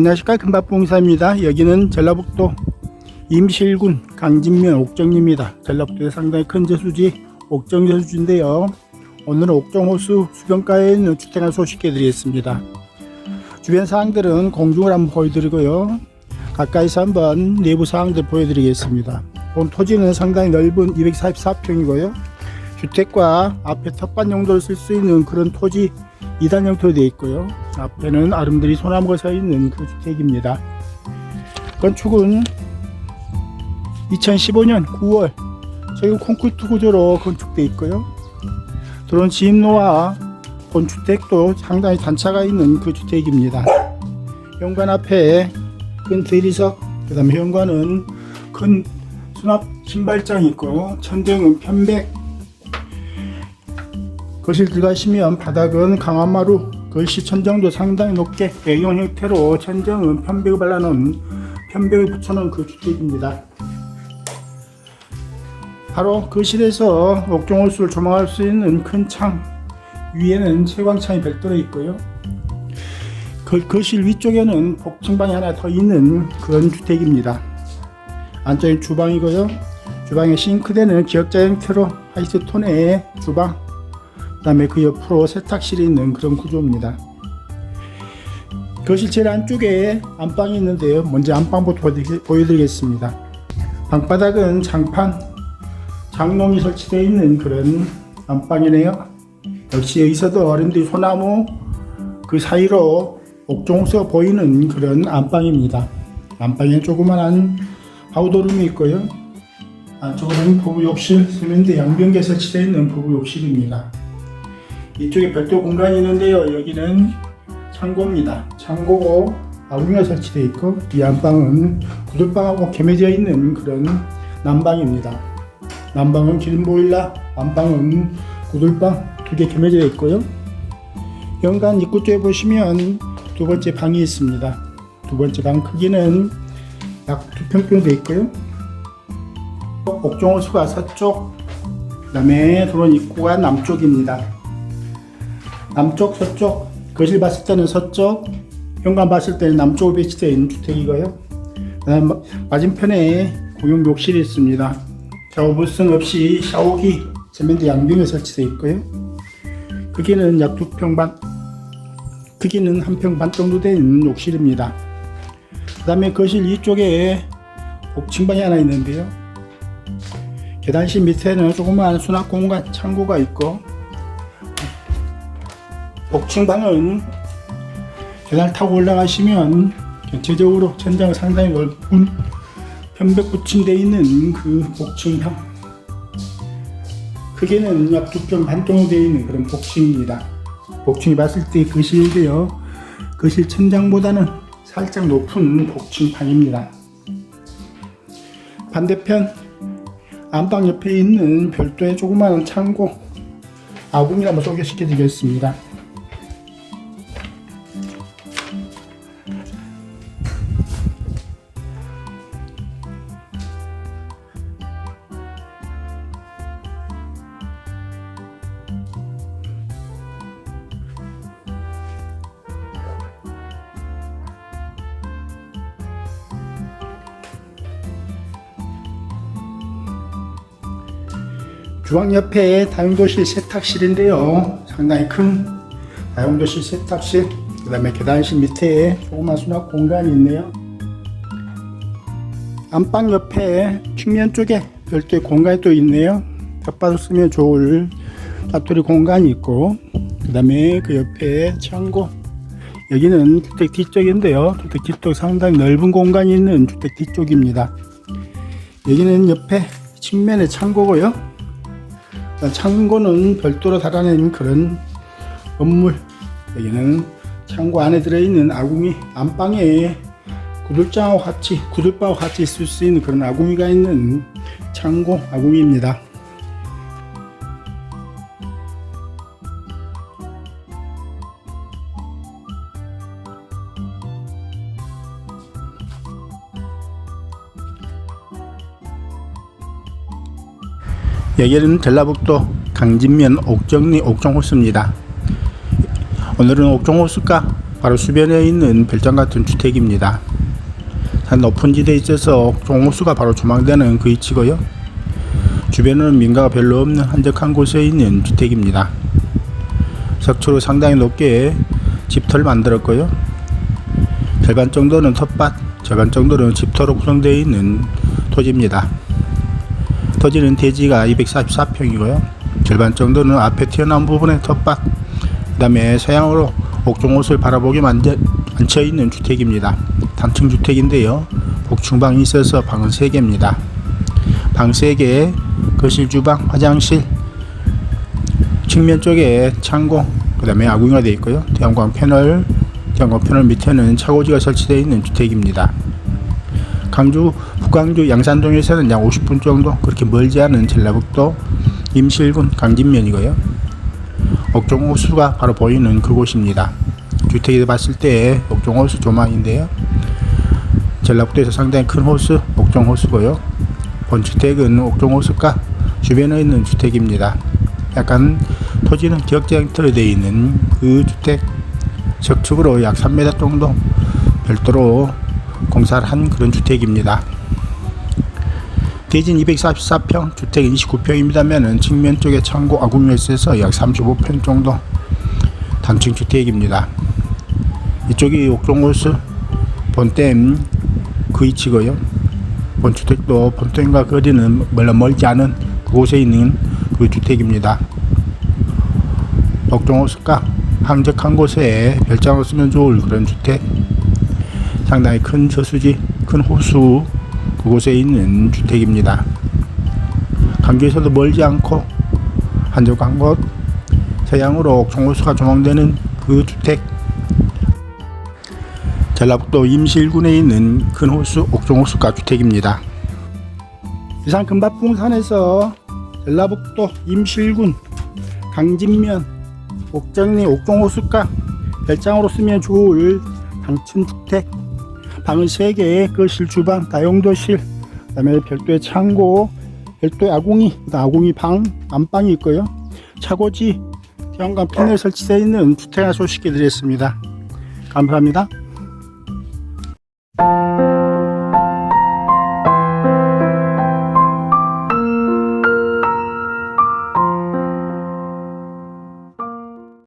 안녕하십니까 금밥봉사입니다. 여기는 전라북도 임실군 강진면 옥정리입니다. 전라북도에 상당히 큰 저수지 옥정 저수지인데요. 오늘은 옥정호수 수변가에 있는 주택을 소식해 드리겠습니다. 주변 사항들은 공중을 한번 보여드리고요. 가까이서 한번 내부 사항들 보여드리겠습니다. 본 토지는 상당히 넓은 244평이고요. 주택과 앞에 텃밭 용도로 쓸 수 있는 그런 토지 2단 형태로 되어 있고요. 앞에는 아름드리 소나무가 서 있는 그 주택입니다. 건축은 2015년 9월 저희 콘크리트 구조로 건축되어 있고요. 들어온 진로와 본주택도 상당히 단차가 있는 그 주택입니다. 현관 앞에 큰 대리석, 그 다음에 현관은 큰 수납 신발장이 있고 천정은 편백, 거실 들어가시면 바닥은 강화마루, 거실 천정도 상당히 높게 A형 형태로 천정은 편백을 발라놓은 편백을 붙여놓은 그 주택입니다. 바로 거실에서 옥종호수를 조망할 수 있는 큰 창 위에는 채광창이 별도로 있고요. 그 거실 위쪽에는 복층방이 하나 더 있는 그런 주택입니다. 안쪽에 주방이고요. 주방에 싱크대는 기역자 형태로 하이스톤의 주방 그 다음에 그 옆으로 세탁실이 있는 그런 구조입니다. 거실 제일 안쪽에 안방이 있는데요. 먼저 안방부터 보여드리- 보여드리겠습니다. 방바닥은 장판, 장롱이 설치되어 있는 그런 안방이네요. 역시 여기서도 어른들이 소나무 그 사이로 옥종호수가 보이는 그런 안방입니다. 안방에 조그만한 아우도룸이 있고요. 안쪽으로는 부부 욕실, 세면대 양변기에 설치되어 있는 부부 욕실입니다. 이쪽에 별도 공간이 있는데요. 여기는 창고입니다. 창고고 아궁이가 설치되어 있고 이 안방은 구들방하고 겸해져 있는 그런 난방입니다. 난방은 기름 보일러, 안방은 구들방 두개 겸해져 있고요. 현관 입구 쪽에 보시면 두 번째 방이 있습니다. 두 번째 방 크기는 약 두 평 정도 있고요. 옥종호수가 서쪽, 그 다음에 들어온 입구가 남쪽입니다. 남쪽, 서쪽, 거실 봤을 때는 서쪽, 현관 봤을 때는 남쪽으로 배치되어 있는 주택이고요. 그다음 맞은편에 공용 욕실이 있습니다. 샤워부스는 없이 샤워기, 세면대 양변에 설치되어 있고요. 크기는 약두평 반, 크기는 한평반 정도 되는 욕실입니다. 그 다음에 거실 이쪽에 복층방이 하나 있는데요. 계단실 밑에는 조그마한 수납 공간 창고가 있고 복층방은 계단을 타고 올라가시면 전체적으로 천장 상당히 넓은 편백 붙임되어 있는 그 복층형 크기는 약두평반 정도 되어 있는 그런 복층입니다. 복층이 봤을 때 거실인데요. 거실 천장보다는 살짝 높은 복층방입니다. 반대편 안방 옆에 있는 별도의 조그마한 창고 아궁이를 한번 소개시켜 드리겠습니다. 주방 옆에 다용도실 세탁실인데요. 상당히 큰 다용도실 세탁실, 그 다음에 계단실 밑에 조그만 수납 공간이 있네요. 안방 옆에 측면 쪽에 별도의 공간이 또 있네요. 텃밭을 쓰면 좋을 자투리 공간이 있고, 그 다음에 그 옆에 창고. 여기는 주택 뒤쪽인데요. 주택 뒤쪽 상당히 넓은 공간이 있는 주택 뒤쪽입니다. 여기는 옆에 측면에 창고고요. 창고는 별도로 달아낸 그런 건물. 여기는 창고 안에 들어있는 아궁이 안방에 구들장하고 같이 구들방하고 같이 있을 수 있는 그런 아궁이가 있는 창고 아궁이입니다 여기는 전라북도 강진면 옥정리 옥정호수입니다. 오늘은 옥정호수가 바로 주변에 있는 별장 같은 주택입니다. 산 높은 지대에 있어서 종호수가 바로 조망되는 그 위치고요. 주변에는 민가가 별로 없는 한적한 곳에 있는 주택입니다. 석초로 상당히 높게 집터를 만들었고요. 절반 정도는 텃밭, 절반 정도는 집터로 구성되어 있는 토지입니다. 토지는 대지가 244평이고요. 절반 정도는 앞에 튀어나온 부분의 텃밭, 그 다음에 서양으로 옥종옷을 바라보게 만져, 앉혀 있는 주택입니다. 단층 주택인데요. 복층방이 있어서 방은 3개입니다. 방 3개, 거실, 주방, 화장실, 측면 쪽에 창고, 그 다음에 아궁이가 되어 있고요. 태양광 패널, 태양광 패널 밑에는 차고지가 설치되어 있는 주택입니다. 강주, 북강주 양산동에서는 약 50분 정도 그렇게 멀지 않은 전라북도 임실군 강진면이고요. 옥종호수가 바로 보이는 그곳입니다. 주택에 봤을 때 옥종호수 조망인데요. 전라북도에서 상당히 큰 호수, 옥종호수고요. 본주택은 옥종호수가 주변에 있는 주택입니다. 약간 토지는 기역장터로 되어 있는 그 주택 적축으로 약 3m 정도 별도로 공사를 한 그런 주택입니다. 대진 244평, 주택 29평입니다면은 측면 쪽에 창고 있어서 약 35평 정도 단층 주택입니다. 이쪽이 옥종호수 본댐 그 위치고요. 본 주택도 본댐과 거리는 멀리 멀지 않은 그곳에 있는 그 주택입니다. 옥종호수가 한적한 곳에 별장을 쓰면 좋을 그런 주택 상당히 큰 저수지, 큰 호수 그곳에 있는 주택입니다. 강주에서도 멀지 않고 한적한 곳 서양으로 옥종호수가 조망되는 그 주택 전라북도 임실군에 있는 큰 호수 옥종호수가 주택입니다. 이상 금박봉산에서 전라북도 임실군 강진면 옥정리 옥종호수가 별장으로 쓰면 좋을 당층 주택 방은 3개, 거실, 주방, 다용도실, 그 다음에 별도의 창고, 별도의 아궁이, 아궁이 방, 안방이 있고요. 차고지, 태양광 패널 설치되어 있는 주택 소식해 드렸습니다. 감사합니다.